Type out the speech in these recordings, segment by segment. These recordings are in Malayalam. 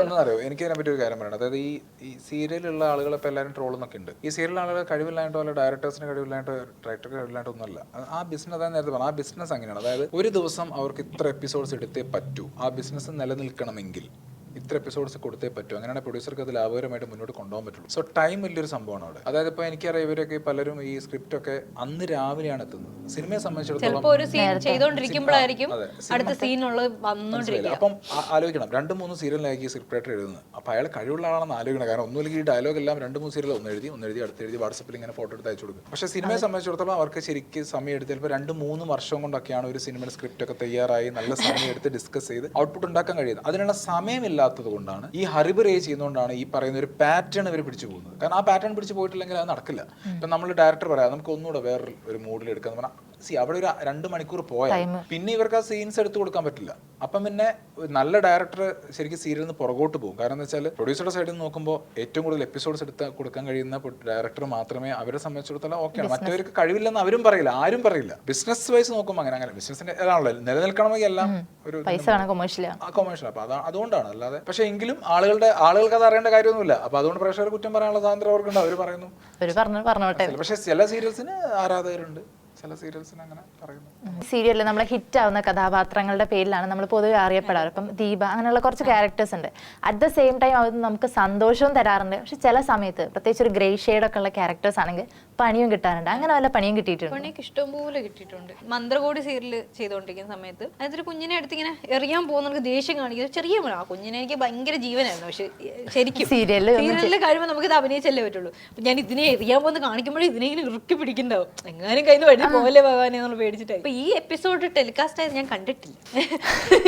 അറിയോ? എനിക്ക് അതിനെ പറ്റി ഒരു കാര്യം പറയണം. അതായത് ഈ ഈ സീരിയലുള്ള ആളുകളെ ഇപ്പോൾ എല്ലാവരും ട്രോളെന്നൊക്കെ ഉണ്ട്. ഈ സീരിയലുള്ള ആളുകൾ കഴിവില്ലായിട്ടോ അല്ല ഡയറക്ടേഴ്സിന് കഴിവില്ലായിട്ടോ ഡയറക്ടർക്ക് കഴിവില്ലായിട്ടോ ഒന്നുമല്ല. ആ ബിസിനസ് അതായത് നേരത്തെ പറഞ്ഞു ആ ബിസിനസ് അങ്ങനെയാണ്. അതായത് ഒരു ദിവസം അവർക്ക് ഇത്ര എപ്പിസോഡ്സ് എടുത്തേ പറ്റൂ. ആ ബിസിനസ് നിലനിൽക്കണമെങ്കിൽ ഇത്ര എപ്പിസോഡ്സ് കൊടുത്തേ പറ്റൂ. അങ്ങനെയാണ് പ്രൊഡ്യൂസർക്ക് അത് ലാഭകരമായിട്ട് മുന്നോട്ട് കൊണ്ടുപോകാൻ പറ്റുള്ളൂ. സോ ടൈം വലിയൊരു സംഭവമാണ് അവിടെ. അതായത് ഇപ്പോൾ എനിക്കറിയാം ഇവരൊക്കെ പലരും ഈ സ്ക്രിപ്റ്റ് ഒക്കെ അന്ന് രാവിലെയാണ് എത്തുന്നത്. സിനിമയെ സംബന്ധിച്ചിടത്തോളം അപ്പം ആലോചിക്കണം. രണ്ട് മൂന്ന് സീരിയലിലായി ഈ സ്ക്രിപ്റ്റ് റൈറ്റർ എഴുതുന്നത്. അപ്പോൾ അയാൾ കഴിവുള്ള ആളാണെന്ന് ആലോചിക്കണം. കാരണം ഒന്നുമില്ലെങ്കിൽ ഈ ഡയലോഗ് എല്ലാം രണ്ട് മൂന്ന് സീരിയൽ ഒന്ന് എഴുതി ഒന്ന് എഴുതി അടുത്ത് എഴുതി വാട്സപ്പിൽ ഇങ്ങനെ ഫോട്ടോ എടുത്ത് അയച്ചു കൊടുക്കും. പക്ഷേ സിനിമയെ സംബന്ധിച്ചിടത്തോളം അവർക്ക് ശരിക്കും സമയം എടുത്ത് ചിലപ്പോൾ രണ്ട് മൂന്ന് വർഷം കൊണ്ടൊക്കെയാണ് ഒരു സിനിമയുടെ സ്ക്രിപ്റ്റ് ഒക്കെ തയ്യാറായി നല്ല സമയം എടുത്ത് ഡിസ്കസ് ചെയ്ത് ഔട്ട്പുട്ട് ഉണ്ടാക്കാൻ കഴിയുന്നത്. അതിനുള്ള സമയമില്ലാത്തത് കൊണ്ടാണ് ഈ ഹറിബറേ ചെയ്യുന്നതുകൊണ്ടാണ് ഈ പറയുന്ന ഒരു പാറ്റേൺ ഇവർ പിടിച്ചു പോകുന്നത്. കാരണം ആ പാറ്റേൺ പിടിച്ചു പോയിട്ടില്ലെങ്കിൽ അത് നടക്കില്ല. ഇപ്പം നമ്മൾ ഡയറക്ടർ പറയാം നമുക്ക് ഒന്നുകൂടെ വേറൊരു ഒരു മൂഡിൽ എടുക്കാന്ന് പറഞ്ഞാൽ സി അവിടെ ഒരു രണ്ട് മണിക്കൂർ പോയാൽ പിന്നെ ഇവർക്ക് ആ സീൻസ് എടുത്ത് കൊടുക്കാൻ പറ്റില്ല. അപ്പം പിന്നെ നല്ല ഡയറക്ടർ ശരിക്കും സീരിയലിൽ നിന്ന് പുറകോട്ട് പോകും. കാരണം എന്താ വെച്ചാൽ പ്രൊഡ്യൂസറുടെ സൈഡിൽ നിന്ന് നോക്കുമ്പോൾ ഏറ്റവും കൂടുതൽ എപ്പിസോഡ്സ് എടുത്ത് കൊടുക്കാൻ കഴിയുന്ന ഡയറക്ടർ മാത്രമേ അവരെ സംബന്ധിച്ചിടത്തോളം ഓക്കെയാണ് മറ്റവർക്ക് കഴിവില്ലെന്ന് അവരും പറയില്ല. ആരും പറയില്ല. ബിസിനസ് വൈസ് നോക്കുമ്പോൾ അങ്ങനെ അങ്ങനെ ബിസിനസിന്റെ ഏതാണല്ലോ നിലനിൽക്കണമെങ്കിൽ എല്ലാം ഒരു കൊമേഴ്ഷ്യൽ അപ്പൊ അതാണ് അതുകൊണ്ടാണ്. അല്ലാതെ പക്ഷെ എങ്കിലും ആളുകളുടെ ആളുകൾക്ക് അത് അറിയേണ്ട കാര്യമൊന്നുമില്ല. അപ്പൊ അതുകൊണ്ട് പ്രേക്ഷകർ കുറ്റം പറയാനുള്ള സ്വാതന്ത്ര്യം അവർക്കുണ്ട്. അവർ പറയുന്നു. പക്ഷെ ചില സീരിയൽസിന് ആരാധകരുണ്ട്. ചില സീരിയൽസിന് അങ്ങനെ പറയുന്നു. സീരിയലിൽ നമ്മളെ ഹിറ്റ് ആവുന്ന കഥാപാത്രങ്ങളുടെ പേരിലാണ് നമ്മൾ പൊതുവെ അറിയപ്പെടാറ്. ഇപ്പം ദീപ അങ്ങനെയുള്ള കുറച്ച് ക്യാരക്ടേഴ്സ് ഉണ്ട്. അറ്റ് ദ സെയിം ടൈം അത് നമുക്ക് സന്തോഷവും തരാറുണ്ട്. പക്ഷെ ചില സമയത്ത് പ്രത്യേകിച്ച് ഒരു ഗ്രേ ഒക്കെ ഉള്ള ക്യാരക്ടേഴ്സ് ആണെങ്കിൽ പണിയും കിട്ടാറുണ്ട്. അങ്ങനെ വല്ല പണിയും കിട്ടിയിട്ടുണ്ട്? പണിയൊക്കെ ഇഷ്ടംപോലെ കിട്ടിയിട്ടുണ്ട്. മന്ത്രകോടി സീരിയൽ ചെയ്തുകൊണ്ടിരിക്കുന്ന സമയത്ത്. അതിനൊരു കുഞ്ഞിനെ അടുത്ത് ഇങ്ങനെ എറിയാൻ പോകുന്നവർക്ക് ദേഷ്യം കാണിക്കുന്നത് ചെറിയ. ആ കുഞ്ഞിനെ എനിക്ക് ഭയങ്കര ജീവനായിരുന്നു. പക്ഷെ ശരിക്കും സീരിയലിൽ സീരിയലിൽ കഴിയുമ്പോൾ നമുക്ക് ഇത് അഭിനയിച്ചല്ലേ പറ്റുള്ളൂ. ഞാൻ ഇതിനെ എറിയാൻ പോകുന്ന കാണിക്കുമ്പോഴും ഇതിനെ ഇങ്ങനെ ഇറുക്കി പിടിക്കണ്ടാവും എങ്ങാനും കയ്യിൽ നിന്ന് വഴി പോലെ ഭഗവാനെ നമ്മൾ പേടിച്ചിട്ടായി. അപ്പൊ ഈ എപ്പിസോഡ് ടെലികാസ്റ്റ് ആയത് ഞാൻ കണ്ടിട്ടില്ല.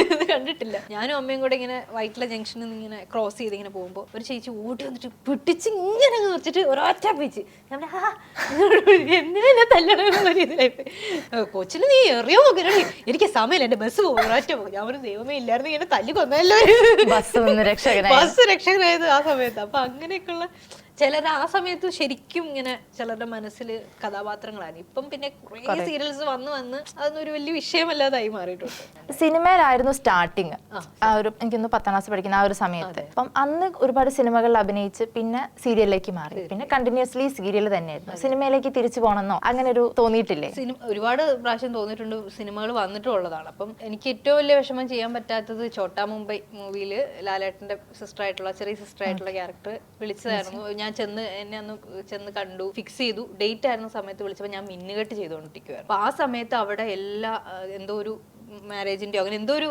ഇത് കണ്ടിട്ടില്ല. ഞാനും അമ്മയും കൂടെ ഇങ്ങനെ വൈറ്റില ജംഗ്ഷനിൽ നിന്ന് ഇങ്ങനെ ക്രോസ് ചെയ്ത് ഇങ്ങനെ പോകുമ്പോൾ ഒരു ചേച്ചി ഓടി വന്നിട്ട് പിടിച്ച് ഇങ്ങനെ നിർത്തിട്ട് ഒരൊറ്റ പിച്ച് ഞാൻ പറഞ്ഞു, "ആ, എന്തിനാ തല്ലണമെന്നുള്ള രീതിയിലായി കൊച്ചിന് നീ എറിയോ നോക്കി എനിക്ക് സമയമില്ല എന്റെ ബസ് പോകും ഒരൊറ്റ പോകും. ഞാൻ ഒരു ദൈവമേ ഇല്ലായിരുന്നു ഇങ്ങനെ തല്ലി കൊന്നല്ലോ ബസ് രക്ഷകനായത് ആ സമയത്ത്. അപ്പൊ അങ്ങനെയൊക്കെയുള്ള ചിലർ ആ സമയത്ത് ശരിക്കും ഇങ്ങനെ ചിലരുടെ മനസ്സിൽ കഥാപാത്രങ്ങളാണ്. ഇപ്പം പിന്നെ കുറെ സീരിയൽസ് വന്ന് വന്ന് അതൊന്നും ഒരു വലിയ വിഷയമല്ലാതായി മാറിയിട്ടുണ്ട്. സിനിമയിലായിരുന്നു സ്റ്റാർട്ടിങ്. ആ ഒരു എനിക്കൊന്ന് പത്താം ക്ലാസ് പഠിക്കുന്ന ആ ഒരു സമയത്ത്. അപ്പം അന്ന് ഒരുപാട് സിനിമകളിൽ അഭിനയിച്ച് പിന്നെ സീരിയലിലേക്ക് മാറി. പിന്നെ കണ്ടിന്യൂസ്ലി സീരിയൽ തന്നെയായിരുന്നു. സിനിമയിലേക്ക് തിരിച്ചു പോകണമെന്നോ അങ്ങനെ ഒരു തോന്നിയിട്ടില്ലേ ഒരുപാട് പ്രാവശ്യം തോന്നിയിട്ടുണ്ട്. സിനിമകൾ വന്നിട്ടുള്ളതാണ് അപ്പം എനിക്ക് ഏറ്റവും വലിയ വിഷമം ചെയ്യാൻ പറ്റാത്തത് ചോട്ടാ മുംബൈ മൂവിയിൽ ലാലേട്ടന്റെ സിസ്റ്റർ ആയിട്ടുള്ള ചെറിയ സിസ്റ്റർ ആയിട്ടുള്ള ക്യാരക്ടർ വിളിച്ചതായിരുന്നു. ഞാൻ ചെന്ന് എന്നെ അന്ന് ചെന്ന് കണ്ടു ഫിക്സ് ചെയ്തു. ഡേറ്റ് ആയിരുന്ന സമയത്ത് വിളിച്ചപ്പോൾ ഞാൻ മിന്നുകെട്ട് ചെയ്തുകൊണ്ടിരിക്കുവായിരുന്നു. അപ്പൊ ആ സമയത്ത് അവിടെ എല്ലാ എന്തോ ഒരു മാരേജിന്റെയോ അങ്ങനെ എന്തോ ഒരു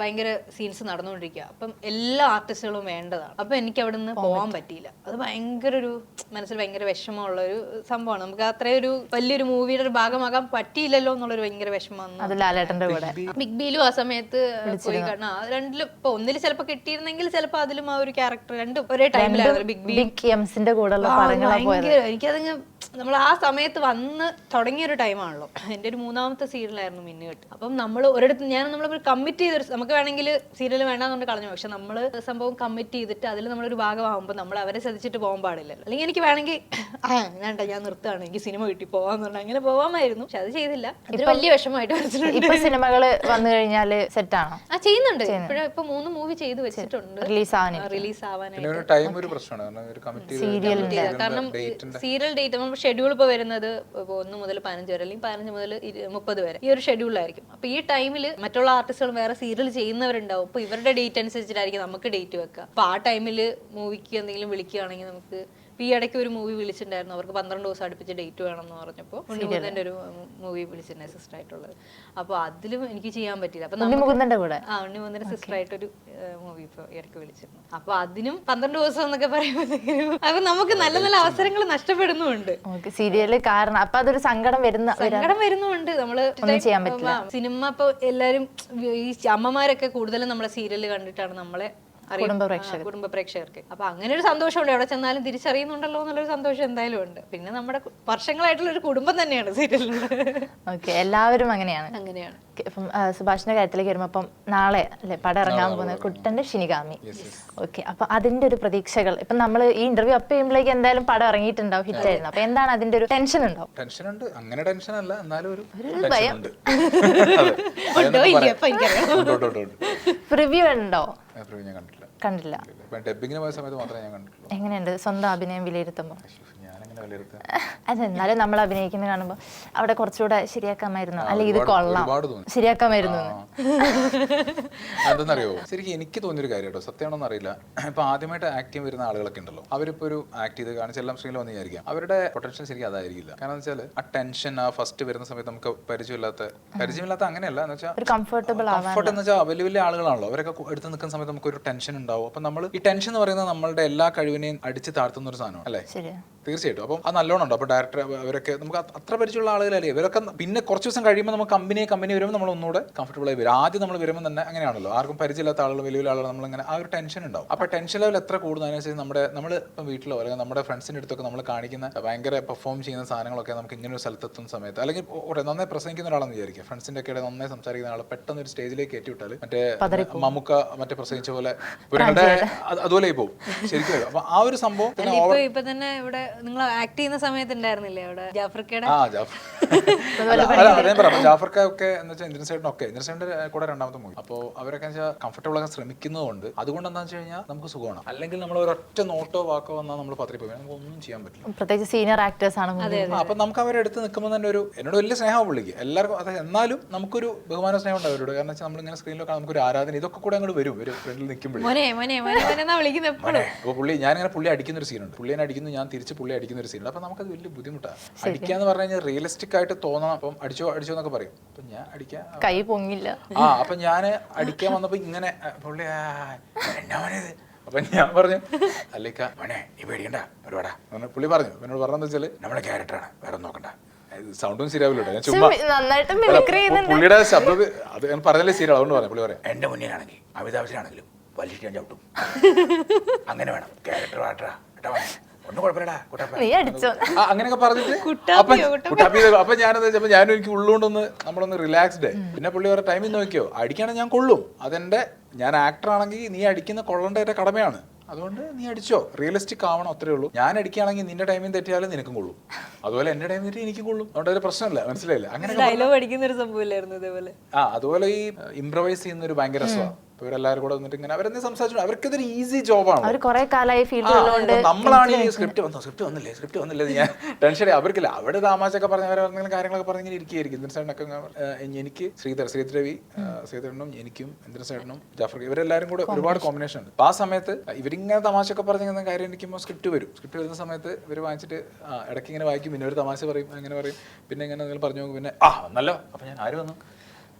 ഭയങ്കര സീൻസ് നടന്നുകൊണ്ടിരിക്കുക അപ്പം എല്ലാ ആർട്ടിസ്റ്റുകളും വേണ്ടതാണ്. അപ്പം എനിക്ക് അവിടെ നിന്ന് പോകാൻ പറ്റിയില്ല. അത് ഭയങ്കര ഒരു മനസ്സിൽ ഭയങ്കര വിഷമമുള്ള ഒരു സംഭവമാണ്. നമുക്ക് അത്രയും ഒരു വലിയൊരു മൂവിയുടെ ഒരു ഭാഗമാകാൻ പറ്റിയില്ലല്ലോ എന്നുള്ളൊരു ഭയങ്കര വിഷമം വന്നു അത് ലാലേട്ടന്റെ കൂടെ. ബിഗ് ബിയിലും ആ സമയത്ത് പോയി കാരണം ആ രണ്ടിലും ഇപ്പൊ ഒന്നിൽ ചിലപ്പോ കിട്ടിയിരുന്നെങ്കിൽ ചിലപ്പോ അതിലും ആ ഒരു ക്യാരക്ടർ രണ്ടും ഒരേ ടൈമിലായിരുന്നു ബിഗ് ബി ബിഗ് എംസിന്റെ കൂടെ ഭയങ്കര. എനിക്കതങ്ങ് നമ്മൾ ആ സമയത്ത് വന്ന് തുടങ്ങിയ ഒരു ടൈമാണല്ലോ എന്റെ ഒരു മൂന്നാമത്തെ സീരിയലായിരുന്നു മിന്നുകെട്ട് അപ്പം നമ്മൾ ഒരിടത്ത് ഞാൻ നമ്മൾ കമ്മിറ്റ് ചെയ്തൊരു നമുക്ക് വേണമെങ്കിൽ സീരിയൽ വേണ്ടാന്നുകൊണ്ട് കളഞ്ഞു. പക്ഷെ നമ്മൾ സംഭവം കമ്മിറ്റ് ചെയ്തിട്ട് അതിൽ നമ്മളൊരു ഭാഗമാകുമ്പോൾ നമ്മൾ അവരെ ശ്രദ്ധിച്ചിട്ട് പോകാൻ പാടില്ലല്ലോ. അല്ലെങ്കിൽ എനിക്ക് വേണമെങ്കിൽ വേണ്ട ഞാൻ നിർത്തുകയാണ്. എനിക്ക് സിനിമ കിട്ടി പോവാന്ന് പറഞ്ഞാൽ അങ്ങനെ പോവാമായിരുന്നു. പക്ഷെ അത് ചെയ്തില്ല. അതൊരു വലിയ വിഷമമായിട്ട് ഇപ്പൊ സിനിമകൾ വന്നു കഴിഞ്ഞാൽ സെറ്റ് ആണോ? ആ ചെയ്യുന്നുണ്ട്. ഇപ്പോഴും ഇപ്പൊ മൂന്ന് മൂവി ചെയ്തു വെച്ചിട്ടുണ്ട്. റിലീസ് ആവാൻ റിലീസ് ആവാനായിട്ട്. സീരിയൽ ഒരു ടൈം ഒരു പ്രശ്നമാണ്. കാരണം ഒരു കമ്മിറ്റി കാരണം സീരിയൽ ഡേറ്റ് നമ്മൾ ഷെഡ്യൂൾ ഇപ്പോൾ വരുന്നത് ഇപ്പോൾ ഒന്ന് മുതൽ പതിനഞ്ച് വരെ അല്ലെങ്കിൽ പതിനഞ്ച് മുതൽ മുപ്പത് വരെ ഈ ഒരു ഷെഡ്യൂളിലായിരിക്കും അപ്പോൾ ഈ ടൈമിൽ മറ്റുള്ള ആർട്ടിസ്റ്റുകൾ വേറെ സീരിയൽ ചെയ്യുന്നവരുണ്ടാവും. അപ്പോൾ ഇവരുടെ ഡേറ്റ് അനുസരിച്ചിട്ടായിരിക്കും നമുക്ക് ഡേറ്റ് വെക്കുക. അപ്പോൾ ആ ടൈമിൽ മൂവിക്ക് എന്തെങ്കിലും വിളിക്കുകയാണെങ്കിൽ നമുക്ക് ഈ ഇടയ്ക്ക് ഒരു മൂവി വിളിച്ചിട്ടുണ്ടായിരുന്നു. അവർക്ക് പന്ത്രണ്ട് ദിവസം അടുപ്പിച്ച് ഡേറ്റ് വേണം എന്ന് പറഞ്ഞപ്പോൾ ഉണ്ണിമുകുന്ദന്റെ ഒരു മൂവി വിളിച്ചിട്ടുണ്ടായിരുന്നു സിസ്റ്റർ ആയിട്ടുള്ളത്. അപ്പോൾ അതിലും എനിക്ക് ചെയ്യാൻ പറ്റിയില്ല. അപ്പം നമുക്ക് മുകുന്ദന്റെ കൂടെ? ആ ഉണ്ണിമുന്തിന്റെ സിസ്റ്റർ ആയിട്ടൊരു മൂവി ഇപ്പൊ ഇടയ്ക്ക് വിളിച്ചിരുന്നു. അപ്പോൾ അതിനും പന്ത്രണ്ട് ദിവസം എന്നൊക്കെ പറയുമ്പോഴത്തേക്കും അപ്പൊ നമുക്ക് നല്ല നല്ല അവസരങ്ങൾ നഷ്ടപ്പെടുന്നുണ്ട് സീരിയൽ കാരണം അപ്പൊ അതൊരു സങ്കടം വരുന്ന സങ്കടം വരുന്നുണ്ട് നമ്മൾ ചെയ്യാൻ പറ്റില്ല. സിനിമ ഇപ്പൊ എല്ലാരും ഈ അമ്മമാരൊക്കെ കൂടുതലും നമ്മളെ സീരിയൽ കണ്ടിട്ടാണ് നമ്മളെ കുടുംബ പ്രേക്ഷകർ കുടുംബ പ്രേക്ഷകർക്ക്. അപ്പൊ അങ്ങനെ ഒരു സന്തോഷമുണ്ട്. എവിടെ ചെന്നാലും തിരിച്ചറിയുന്നുണ്ടല്ലോ എന്നുള്ളൊരു സന്തോഷം എന്തായാലും ഉണ്ട്. പിന്നെ നമ്മുടെ വർഷങ്ങളായിട്ടുള്ള ഒരു കുടുംബം തന്നെയാണ് സീരിയലിൽ ഓക്കെ എല്ലാവരും അങ്ങനെയാണ്. അങ്ങനെയാണ്. Okay, ഇപ്പം സുഭാഷിന്റെ കാര്യത്തിലേക്ക് വരുമ്പോ അപ്പം നാളെ അല്ലെ പടം ഇറങ്ങാൻ പോകുന്നത് കുട്ടന്റെ ഷിനിഗാമി. ഓക്കെ അപ്പൊ അതിന്റെ ഒരു പ്രതീക്ഷകൾ. ഇപ്പൊ നമ്മൾ ഈ ഇന്റർവ്യൂ അപ്പ് ചെയ്യുമ്പോഴേക്ക് എന്തായാലും പടം ഇറങ്ങിയിട്ടുണ്ടാവും ഹിറ്റ് ആയിരുന്നു. അപ്പൊ എന്താണ് അതിന്റെ ഒരു ടെൻഷൻ ഉണ്ടാവും ടെൻഷൻ ഉണ്ട് അങ്ങനെ ടെൻഷൻ അല്ല. എന്നാലും ഒരു ഭയം. പ്രിവ്യൂ ഉണ്ട്? കണ്ടിട്ടില്ല. കണ്ടില്ല. ഡബിങ്ങിന് പോയ സമയത്ത് മാത്രമേ ഞാൻ കണ്ടിട്ടുള്ളൂ. എങ്ങനെയുണ്ട്? സ്വന്തം അഭിനയം വിലയിരുത്തുമ്പോൾ അത് എന്നാലും നമ്മൾ അഭിനയിക്കുന്നത് കാണുമ്പോൾ അവിടെ കുറച്ചുകൂടെ ശരിയാക്കാമായിരുന്നു. അല്ലെങ്കിൽ ഇത് കൊള്ളാം. ശരിയാക്കാമായിരുന്നു. എന്തെന്നറിയോ ശരിക്കും എനിക്ക് തോന്നിയൊരു കാര്യം കേട്ടോ. സത്യമാണോന്ന് അറിയില്ല. ഇപ്പൊ ആദ്യമായിട്ട് ആക്ട് ചെയ്യാൻ വരുന്ന ആളുകളൊക്കെ ഉണ്ടല്ലോ. അവരിപ്പോ ഒരു ആക്ട് ചെയ്ത് കാണിച്ച് എല്ലാം സ്ക്രീനിൽ വന്ന് വിചാരിക്കാം. അവരുടെ പൊട്ടൻഷ്യൽ ശരിക്കും അതായിരിക്കില്ല. കാരണം വെച്ചാൽ ആ ടെൻഷൻ ആ ഫസ്റ്റ് വരുന്ന സമയത്ത് നമുക്ക് പരിചയമില്ലാത്ത പരിചയമില്ലാത്ത അങ്ങനെയല്ല. എന്ന് വെച്ചാൽ ഒരു കംഫർട്ടബിൾ കംഫർട്ട് എന്ന് വെച്ചാൽ വലിയ വലിയ ആളുകളാണല്ലോ. അവരൊക്കെ എടുത്ത് നിൽക്കുന്ന സമയത്ത് നമുക്ക് ഒരു ടെൻഷൻ ഉണ്ടാവും. അപ്പൊ നമ്മൾ ഈ ടെൻഷൻ എന്ന് പറയുന്നത് നമ്മളുടെ എല്ലാ കഴിവിനെയും അടിച്ച് താഴ്ത്തുന്ന ഒരു സാധനമാണ് അല്ലേ? തീർച്ചയായിട്ടും. അപ്പം അത് നല്ലോണം ഉണ്ട്. അപ്പോൾ ഡയറക്ടർ അവരൊക്കെ നമുക്ക് അത്ര പരിചയമുള്ള ആളുകളല്ലേ? ഇവരൊക്കെ പിന്നെ കുറച്ച് ദിവസം കഴിയുമ്പോൾ നമുക്ക് കമ്പനി കമ്പനി വരുമ്പോൾ നമ്മൾ ഒന്നുകൂടെ കംഫർട്ടബിൾ ആയി വരും. ആദ്യം നമ്മൾ വരുമ്പോൾ തന്നെ അങ്ങനെയാണല്ലോ. ആർക്കും പരിചയമില്ലാത്ത ആളുകൾ വലിയ വലിയ ആളുകൾ നമ്മളിങ്ങനെ ആ ഒരു ടെൻഷൻ ഉണ്ടാവും. അപ്പോൾ ടെൻഷൻ ലെവൽ എത്ര കൂടുന്നതിനനുസരിച്ച് നമ്മുടെ നമ്മൾ ഇപ്പം വീട്ടിലോ അല്ലെങ്കിൽ നമ്മുടെ ഫ്രണ്ട്സിന്റെ അടുത്തൊക്കെ നമ്മൾ കാണിക്കുന്ന ഭയങ്കര പെർഫോം ചെയ്യുന്ന സാധനങ്ങളൊക്കെ നമുക്ക് ഇങ്ങനെ ഒരു സ്ഥലത്തെത്തുന്ന സമയത്ത് അല്ലെങ്കിൽ ഒരു നന്നായി പ്രസംഗിക്കുന്ന ഒരാളെന്ന് വിചാരിക്കുക ഫ്രണ്ട്സിന്റെ ഒക്കെ ഇടയിൽ നന്നായി സംസാരിക്കുന്ന ആൾ പെട്ടെന്ന് ഒരു സ്റ്റേജിലേക്ക് കയറ്റി വിട്ടാൽ മറ്റേ മമ്മുക്ക മറ്റേ പ്രസംഗിച്ച പോലെ അതുപോലെ ആയി പോകും ശരിക്കും. അപ്പോൾ ആ ഒരു സംഭവം ഇപ്പൊ തന്നെ ഇവിടെ നിങ്ങൾ ആക്ട് ചെയ്യുന്ന സമയത്ത് ഉണ്ടായിരുന്നില്ലേ അവിടെ? ജാഫർക്കയുടെ? ആ ജാഫർ. അല്ല, അതെ പറയാം ജാഫർക്ക ഒക്കെ എന്ന് വെച്ചാൽ ഇന്ദ്രൻ സൈഡിന് ഒക്കെ ഇന്ദ്രൻ സൈഡിന്റെ കൂടെ രണ്ടാമത്തെ മൂവി. അപ്പോ അവരൊക്കെ വെച്ചാൽ കംഫർട്ടബിൾ ആകാൻ ശ്രമിക്കുന്നതുകൊണ്ട് അതുകൊണ്ട് എന്താണെന്ന് വെച്ച് കഴിഞ്ഞാൽ നമുക്ക് സുഖമാണ്. അല്ലെങ്കിൽ നമ്മൾ ഒരൊറ്റ നോട്ടോ വാക്കോ വന്നാൽ നമ്മൾ പത്രി പോയി. നമുക്ക് ഒന്നും ചെയ്യാൻ പറ്റില്ല. പ്രത്യേകിച്ച് സീനിയർ ആക്ടേഴ്സ് ആണ് അപ്പൊ നമുക്ക് അവരെ അടുത്ത് നിൽക്കുമ്പോൾ തന്നെ ഒരു എന്നോട് വലിയ സ്നേഹമാണ് പുള്ളിക്ക്. എല്ലാവർക്കും അതെ എന്നാലും നമുക്കൊരു ബഹുമാന സ്നേഹം ഉണ്ട് അവരോട്. കാരണം വെച്ചാൽ നമ്മളിങ്ങനെ സ്ക്രീനിലൊക്കെ നമുക്കൊരു ആരാധന ഇതൊക്കെ കൂടെ അങ്ങോട്ട് വരും. ഒരു ഫ്രണ്ടിൽ നിൽക്കുമ്പോഴേ. മോനെ മോനെ മോനെ മോനെ എന്നാ വിളിക്കുന്നത് എപ്പോഴും. അപ്പോൾ പുള്ളി ഞാനിങ്ങനെ പുള്ളി അടിക്കുന്ന ഒരു സീനുണ്ട് പുള്ളിനെ അടിക്കുന്നു ഞാൻ തിരിച്ച് പുള്ളി അടിക്കുന്ന ഒരു സീനുണ്ട് അപ്പോൾ നമുക്കത് വലിയ ബുദ്ധിമുട്ടാണ് അടിക്കാന്ന് പറഞ്ഞു കഴിഞ്ഞാൽ റിയലിസ്റ്റിക് ആയിട്ട് തോന്നണം. അപ്പം അടിച്ചോ അടിച്ചോ എന്നൊക്കെ പറയും. അപ്പം ഞാൻ അടിക്കാൻ കൈ പൊങ്ങില്ല. ആ അപ്പം ഞാൻ അടിക്കാൻ വന്നപ്പോൾ ഇങ്ങനെ പുള്ളി ആ, അപ്പൊ ഞാൻ പറഞ്ഞു അല്ലേക്ക മണേ നീ പേടിക്കണ്ട. ഒരുപാടാ. പുള്ളി പറഞ്ഞു. എന്നോട് പറഞ്ഞെന്ന് വെച്ചാൽ നമ്മുടെ ക്യാരക്ടറാണ് വേറെ നോക്കണ്ട. സൗണ്ടും ശരിയാവില്ലോ ഞാൻ ചുമ്മാ പുള്ളിയുടെ ശബ്ദം അത് ഞാൻ പറഞ്ഞല്ലേ സീരിയൽ അതുകൊണ്ട് പറയാം. പുള്ളി പറയാം എന്റെ മുന്നിലാണെങ്കിൽ അമിതാഭ് വലിയ ഞാൻ ചവിട്ടും. അങ്ങനെ വേണം. ക്യാരക്ടർ വാട്ടറാ കേട്ടോ? ഒന്നും കുഴപ്പമില്ലടാ കുട്ടപ്പ. നീ അടിച്ചോ. ആ, അങ്ങനെയൊക്കെ പറഞ്ഞിട്ട്? കുട്ടാപ്പിയോ, അപ്പൊ കുട്ടാപ്പി. അപ്പൊ ഞാനെന്താ വെച്ചപ്പോ ഞാനും എനിക്ക് ഉള്ളുകൊണ്ടൊന്ന് നമ്മളൊന്ന് റിലാക്സ്ഡ് ആയി പിന്നെ പുള്ളി വേറെ ടൈമിൽ നോക്കിയോ? അടിക്കാണെങ്കിൽ ഞാൻ കൊള്ളും. അതെന്റെ ഞാൻ ആക്ടർ ആണെങ്കിൽ നീ അടിക്കുന്ന കൊള്ളേണ്ട എന്റെ കടമയാണ്. അതുകൊണ്ട് നീ അടിച്ചോ. റിയലിസ്റ്റിക് ആവണം അത്രേ ഉള്ളൂ. ഞാൻ അടിക്കുകയാണെങ്കിൽ നിന്റെ ടൈമിൽ തെറ്റിയാലും നിനക്കും കൊള്ളും. അതുപോലെ എന്റെ ടൈമിൽ തെറ്റി എനിക്കും കൊള്ളും. അതുകൊണ്ട് ഒരു പ്രശ്നമില്ല മനസ്സിലായില്ല? അങ്ങനെ ഡയലോഗ് അടിക്കുന്ന ഒരു സംഭവമില്ലായിരുന്നു ഇതേപോലെ. ആ അതുപോലെ ഈ ഇംപ്രവൈസ് ചെയ്യുന്ന ഒരു ഭയങ്കര രസമാണ് ഇപ്പൊ ഇവരെല്ലാവരും കൂടെ വന്നിട്ട് ഇങ്ങനെ അവരെന്നെ സംസാരിച്ചു അവർക്ക് ഇതൊരു ഈസി ജോബാണ് നമ്മളാണ് ഈ സ്ക്രിപ്റ്റ് വന്നു? സ്ക്രിപ്റ്റ് വന്നില്ലേ? സ്ക്രിപ്റ്റ് വന്നില്ലേ ഞാൻ ടെൻഷൻ അവർക്കില്ല. അവിടെ താമാശൊക്കെ പറഞ്ഞ അവരെ എന്തെങ്കിലും കാര്യങ്ങളൊക്കെ പറഞ്ഞ് ഇങ്ങനെ ഇരിക്കുകയായിരിക്കും ഇന്ദ്രൻ സേട്ടനൊക്കെ എനിക്ക് ശ്രീധർ ശ്രീധർ രവി ശ്രീധരനും എനിക്കും ഇന്ദ്രൻ സേട്ടനും ജാഫർ ഇവരെല്ലാവരും കൂടെ ഒരുപാട് കോമ്പിനേഷൻ ഉണ്ട്. ആ സമയത്ത് ഇവരിങ്ങനെ തമാശയൊക്കെ പറഞ്ഞിങ്ങനെ കാര്യം ഇരിക്കുമ്പോൾ സ്ക്രിപ്റ്റ് വരും. സ്ക്രിപ്റ്റ് വരുന്ന സമയത്ത് ഇവർ വാങ്ങിച്ചിട്ട് ഇടയ്ക്ക് ഇങ്ങനെ വായിക്കും. പിന്നെ ഒരു തമാശ പറയും അങ്ങനെ പറയും. പിന്നെ ഇങ്ങനെ നിങ്ങൾ പറഞ്ഞു പിന്നെ ആ വന്നല്ലോ അപ്പൊ ഞാൻ ആര് വന്നു?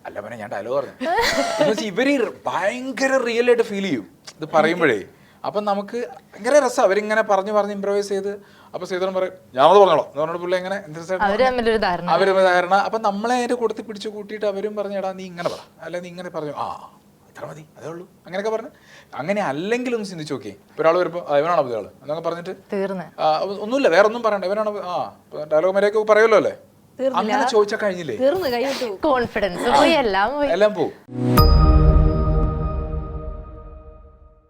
അല്ല പിന്നെ ഞാൻ ഡയലോഗ് പറഞ്ഞു. ഇവർ ഭയങ്കര റിയൽ ആയിട്ട് ഫീൽ ചെയ്യും. ഇത് പറയുമ്പോഴേ. അപ്പം നമുക്ക് ഭയങ്കര രസം. അവരിങ്ങനെ പറഞ്ഞു പറഞ്ഞ് ഇമ്പ്രവൈസ് ചെയ്ത് അപ്പൊ ശ്രീധരൻ പറയും ഞാനത് പറഞ്ഞോളാം. എന്ന് പറഞ്ഞ പുള്ളി എങ്ങനെ അവരും തമ്മിലൊരു ധാരണ. അപ്പൊ നമ്മളെ അതിന്റെ കൊടുത്ത് പിടിച്ച് കൂട്ടിയിട്ട് അവരും പറഞ്ഞു എടാ നീ ഇങ്ങനെ പറ. അല്ലെ നീ ഇങ്ങനെ പറഞ്ഞു. ആ ഇത്ര മതി. അതേ ഉള്ളൂ. അങ്ങനെയൊക്കെ പറഞ്ഞു. അങ്ങനെ അല്ലെങ്കിലും ഒന്ന് ചിന്തിച്ചു നോക്കി ഒരാൾ വരുമ്പോൾ ആ ഇവനാണോ പുതിയ എന്നൊക്കെ പറഞ്ഞിട്ട് ഒന്നുമില്ല വേറെ ഒന്നും പറയണ്ട. ഇവനാണ് ആ ഡയലോഗ് മര്യാദയ്ക്ക് പറയുമല്ലോ അല്ലേ? അങ്ങനെ ചോദിച്ചാൽ കഴിഞ്ഞില്ലേ? തീർന്നു കൈവിട്ടു കോൺഫിഡൻസ് പോയി എല്ലാം പോയി. എല്ലാം പോവും.